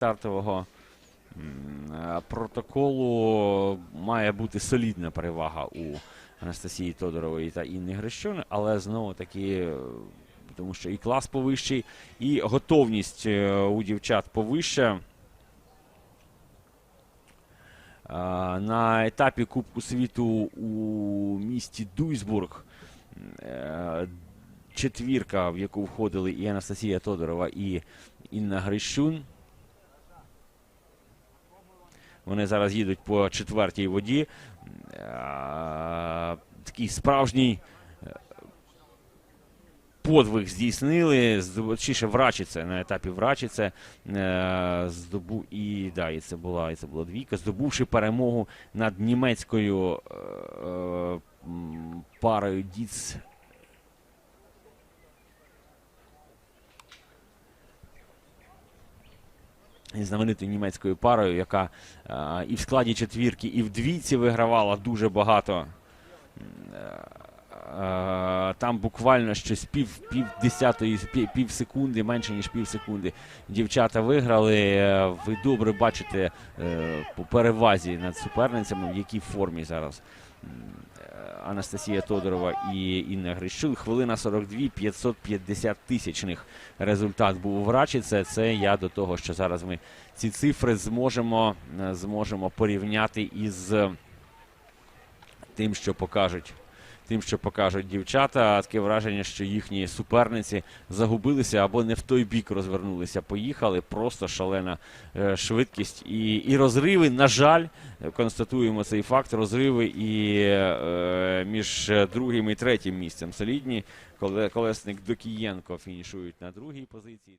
стартового е, протоколу має бути солідна перевага у Анастасії Тодорової та Інни Грищун, але знову таки, е, тому що і клас повищий, і готовність е, у дівчат повища. На етапі Кубку світу у місті Дуйсбург четвірка, в яку входили і Анастасія Тодорова, і Інна Грищун. Вони зараз їдуть по четвертій воді. Е, Такий справжній е, подвиг здійснили. здобу- Чи врачиться на етапі врачиться. е, Здобув і да, і це була і це була двійка, здобувши перемогу над німецькою парою Діц знаменитою німецькою парою, яка е, і в складі четвірки, і в двійці вигравала дуже багато. Е, е, Там буквально щось пів, пів десятої, пів, пів секунди, менше ніж пів секунди. Дівчата виграли. Ви добре бачите по перевазі над суперницями, в якій формі зараз Анастасія Тодорова і Інна Грищук. Хвилина 42, 550 тисячних результат був у Врачице. Це я до того, що зараз ми ці цифри зможемо, е, зможемо порівняти із тим, що покажуть. Тим, що покажуть дівчата, таке враження, що їхні суперниці загубилися або не в той бік розвернулися, поїхали. Просто шалена е, швидкість і, і розриви. На жаль, констатуємо цей факт. Розриви і е, між другим і третім місцем солідні. Коле- Колесник Докієнко фінішують на другій позиції.